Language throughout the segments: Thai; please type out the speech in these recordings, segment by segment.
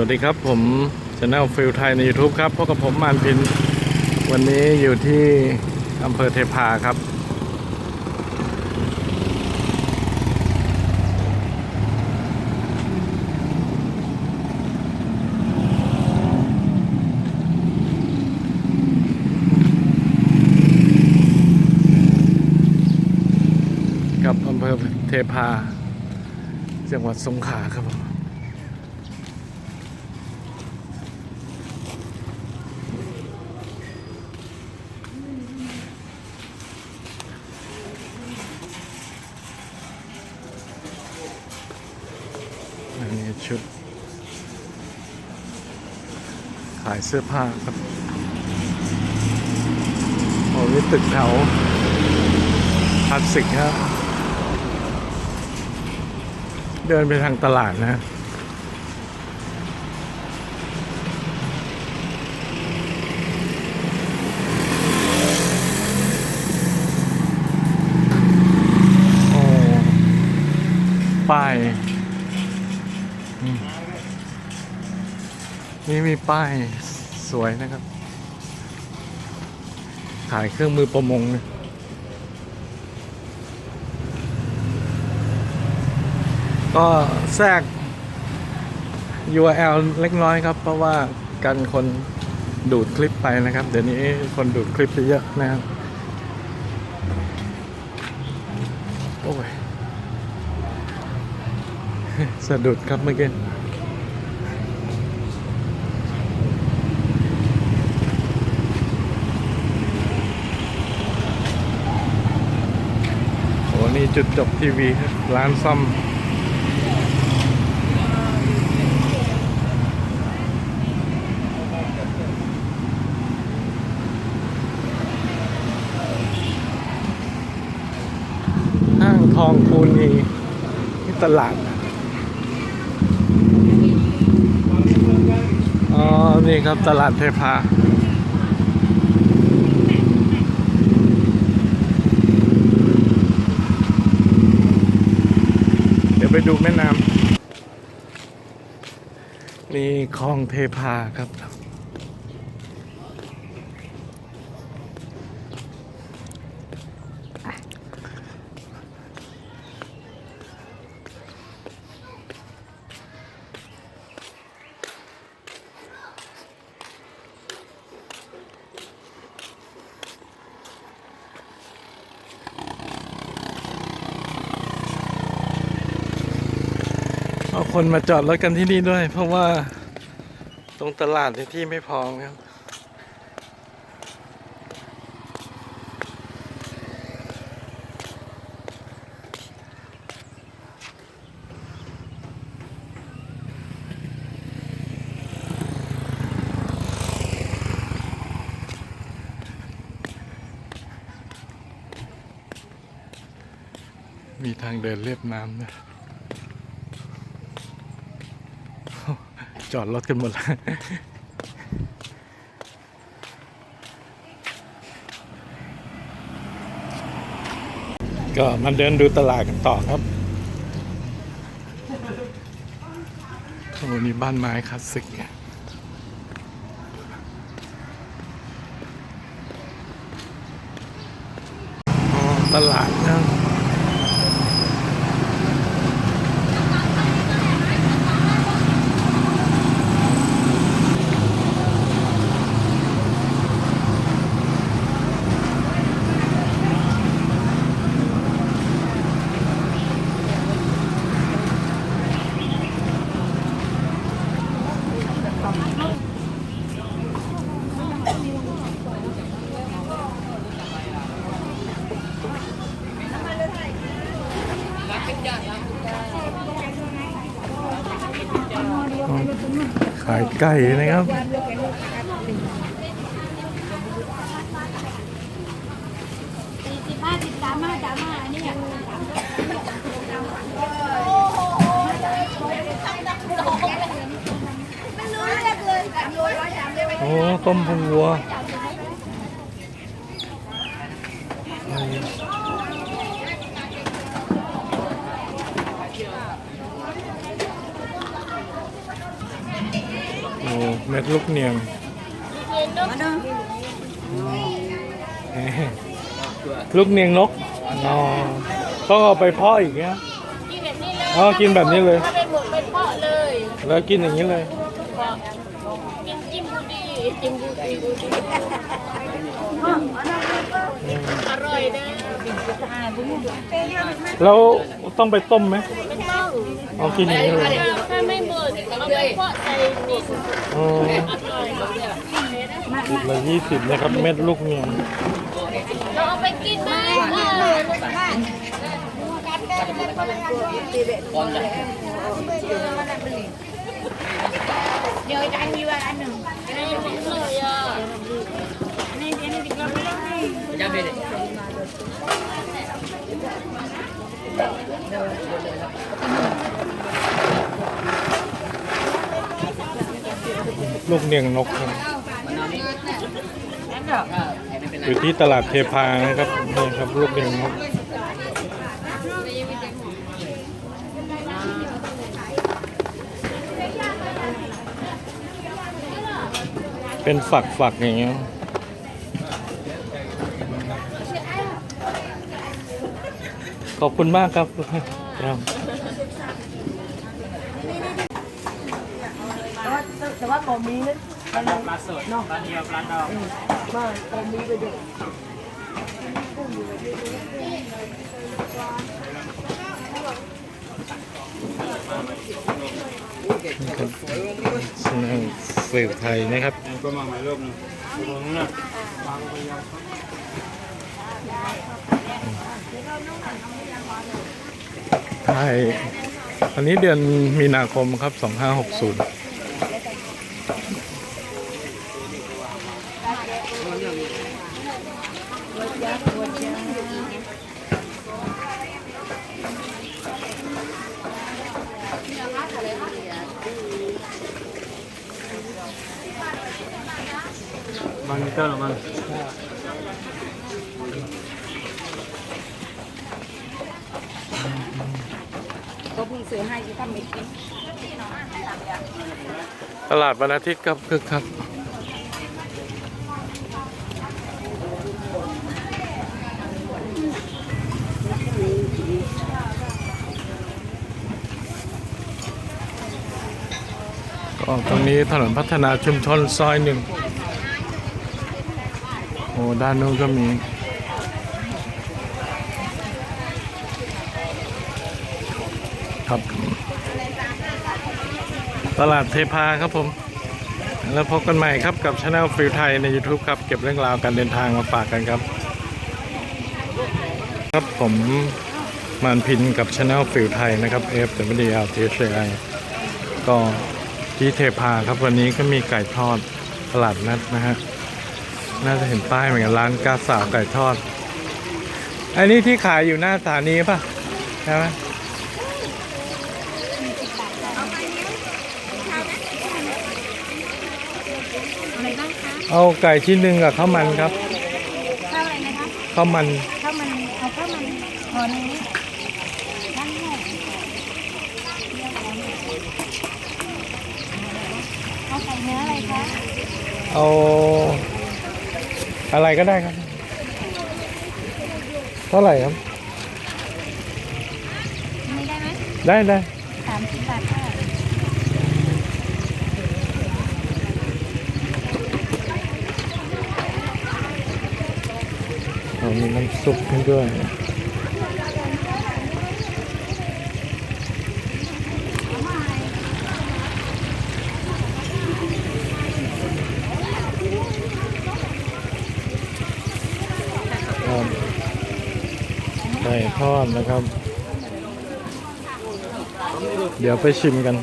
วัสดีครับผมช anel ฟิลไทยใน YouTube ครับพบกับผมมานพิน วันนี้อยู่ที่อำเภอเทพาครับ กับอำเภอเทพา จังหวัดสงขลาครับผม อันนี้ ชุด ขายเสื้อผ้าครับโอ้ยตึกแถวพลาสติกครับ เดินไปทางตลาดนะ โอ้ ป้ายอืม นี่มีป้ายสวยนะครับ ขายเครื่องมือประมงนะก็แทรก URL เล็กน้อยครับ เพราะว่ากันคนดูดคลิปไปนะครับ เดี๋ยวนี้คนดูดคลิปไปเยอะนะครับ โอ้ย สะดุดครับเมื่อกี้โอ้นี่จุดจบทีวีครับร้านซ่อมห้างทองคูนีที่ตลาด อ๋อ นี่ครับตลาดเทพาเดี๋ยวไปดูแม่น้ำนี่คลองเทพาครับ เอาคนมาจอดรถกันที่นี่ด้วย เพราะว่าตรงตลาดในที่ไม่พอครับมีทางเดินเรียบน้ำนะ จอดรถกันหมดแล้วก็มาเดินดูตลาดกันต่อครับโอ้นี่บ้านไม้คลาสสิกเนี่ยตลาดนะ ขายไก่นะครับ สี่สิบห้าสิบสามห้าสามห้าอันนี้อะไม่รู้เรีย กเลยสามโลร้อยสามเลยโอ้ต้มพุงวัว เม็ดลูกเนียงมาดูลูกเนียงนกอ๋อต้องเอาไปเพาะอีกเนี่ยกินแบบนี้เลยอ๋อกินแบบนี้เลยถ้าเป็นหมดเป็นเพาะเลย แล้วกินอย่างนี้เลยเพาะกินจิ้มบูดีจิ้มบูดีบูดีอร่อยนะแล้วต้องไปต้มไหมไม่ต้องเอากินอย่างนี้เลยถ้าไม่หม กินละยี่สิบนะครับ เม็ดลูกเนียงเราเอาไปกินได้เออเดี๋ยวจะมีวันอันหนึ่งอันนี้ผมเลย ลูกเนียงนกครับอยู่ที่ตลาดเทพานะครับนี่ครับลูกเนียงนกเป็นฝักฝักอย่างเงี้ยขอบคุณมากครับครับ แต่ว่าตอนนี้นะปลาสดปลาเดียวปลาดองมาตอนนี้ไปดูสนามเสือไทยนะครับก็มาใหม่รอบนึงตรงไทยอันนี้เดือนมีนาคมครับ 2560 มันเตอร์มันก็เพิ่งซื้ ตลาดวันอาทิตย์ครับคึกคักก็ตรงนี้ถนนพัฒนาชุมชนซอยหนึ่งโอ้ด้านนู้นก็มีครับ ตลาดเทพาครับผม แล้วพบกันใหม่ครับกับช anel ฟิลไทยใน YouTube ครับ เก็บเรื่องราวการเดินทางมาฝากกันครับ ครับผมมานพินกับช anel ฟิลไทยนะครับ F W D L T H I ก็ที่เทพาครับวันนี้ก็มีไก่ทอดตลาดนัดนะฮะน่าจะเห็นป้ายเหมือนกันร้านกาสาวไก่ทอด อันนี้ที่ขายอยู่หน้าสถานีป่ะใช่ไหม อะไรบ้างคะ เอาไก่ชิ้นหนึ่งกับข้าวมันครับข้าวอะไรนะคะข้าวมันข้าวมันเอาข้าวมันพอนึงนั่นแหละเอาใส่เนื้ออะไรคะเอาอะไรก็ได้ครับ เท่าไหร่ครับ ไม่ได้ไหมได้ได้สามสิบบาทค่ะเอา มีน้ำซุปให้ด้วยไก่ทอดนะครับ เดี๋ยวไปชิมกัน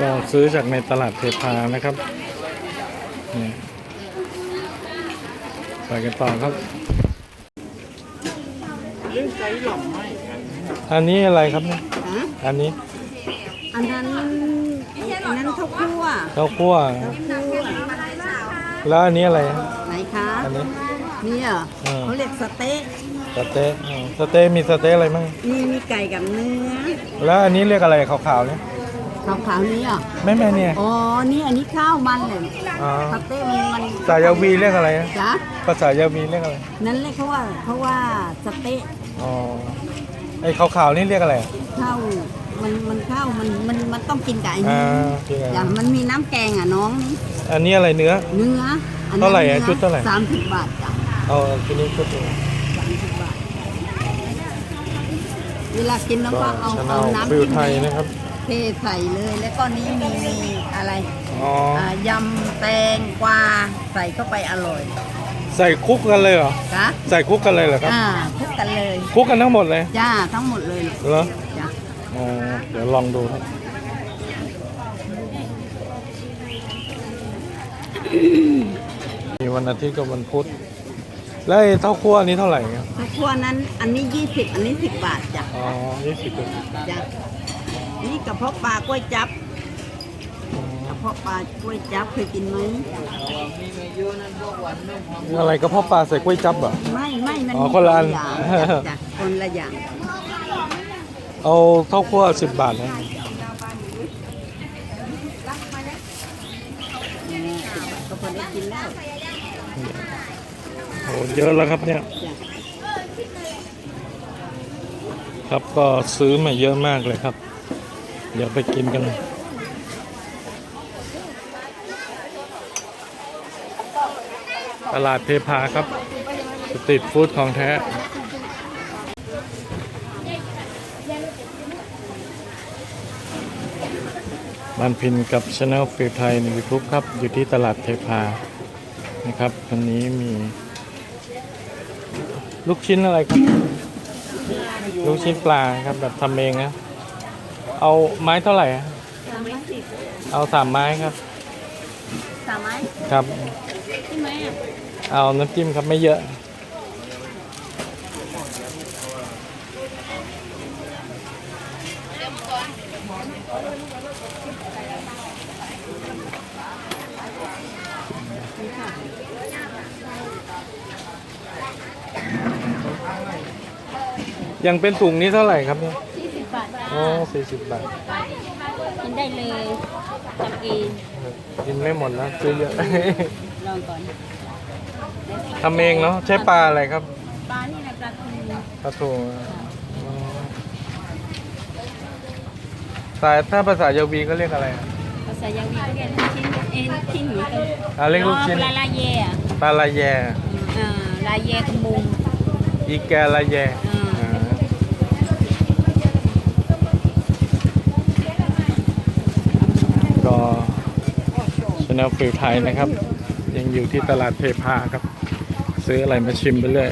ก็ซื้อจากในตลาดเทพานะครับนี่ ไปกันต่อครับอันนี้อะไรครับเนี่ยอันนี้ อันนั้นอันนั้นข้าวคั่วข้าวคั่วคั่วแล้วอันนี้อะไรไหนคะอันนี้นี่เหรอเออเขาเรียกสเต๊ะสเต๊ะอ๋อสเต๊ะมีสเต๊ะอะไรบ้างนี่มีไก่กับเนื้อแล้วอันนี้เรียกอะไรขาวๆเนี่ย อขาวขาวๆนี้อะแม่แม่เนี่ยอ๋อนี่อันนี้ข้าวมันเลยอ๋อสเต้มันมันภาษายาวีเรียกอะไรนะจ้ะภาษายาวีเรียกอะไรนั่นเลยเขาว่าเขาว่าสเต๊ะอ๋อไอ้ขาวๆนี่เรียกอะไรข้าวมันมันข้าวมันมันมันต้องกินกับไอ้อ่านี่โอเคจ้ะมันมีน้ำแกงอะน้องนี่อันนี้อะไรเนื้อ เนื้ออันนี้เท่าไหร่อะนื้ชุดเท่าไหร่ สามสิบบาทจ้ะเอาทีนี้ชุดหนึ่ง สามสิบบาท เวลากินแล้วก็ก็เอาชาแนเอาลน้ำฟิวจิ้มไทยนะครับ เทใส่เลยแล้วก็นี้มีมีอะไรอ๋ออ่ายำแตงกวาใส่เข้าไปอร่อยใส่คลุกกันเลยเหรอจ้ะใส่คลุกกันเลยเหรอครับ อ่าคลุกกันเลยคลุกกันทั้งหมดเลยจ้าทั้งหมดเลยลูกเหรอจ้ะอ๋อเดี๋ยวลองดูครับมีวันอาทิตย์กับวันพุธแล้วไอ้เต้าคั่วนี้เท่าไหร่ครับข้าวคั่วนั้นอันนี้ยี่สิบอันนี้สิบบาทจ้ะอ๋อยี่สิบ จ้ะ นี่กระเพาะปลากล้วยจับกระเพาะปลากล้วยจับเคยกินไหมอะไรก็พ่อปลาใส่กล้วยจับเหรอ ไม่ไม่มันอ๋อคนละอัน อย่างจ้ะคนละอย่างเอาเต้าคั่วสิบบาทนะก็พอได้กินแล้วโอ้เยอะแล้วครับเนี่ย จ้ะครับก็ซื้อมาเยอะมากเลยครับ เดี๋ยวไปกินกันตลาดเทพาครับ สตรีทฟู้ดของแท้บานพินกับช anel ฟิลไทยใน YouTube ครับ อยู่ที่ตลาดเทพา นะครับวันนี้มี ลูกชิ้นอะไรครับ ลูกชิ้นปลาครับแบบทำเองนะ เอาไม้เท่าไหร่อะสามไม้สิบเอาสามไม้ครับ สามไม้ครับ ใช่ไหมอะเอาน้ำจิ้มครับไม่เยอะ ยังเป็นถุงนี้เท่าไหร่ครับเนี่ย สี่สิบบาทจ้ะโอ้สี่สิบบาท กินได้เลยทำเองกินไม่หมดแล้วซื้อเยอะ ลองก่อนทำเองเนาะใช้ปลาอะไรครับ ปลานี่นะปลาทูปลาทูอ๋อสายถ้าภาษายาวีก็เรียกอะไรอะภาษายาวีเรียกลูกชิ้นเอ็นชิ้นเหมือนกันอ่าเรียกลูกชิ้นปลาลาเย่อะปลาลาแยอ่าลาเย่ขมุงอีแกลาแยอ่า อ่าก็ช แนลฟิลไทยนะครับ ยังอยู่ที่ตลาดเทพาครับ ซื้ออะไรมาชิมไปเรื่อย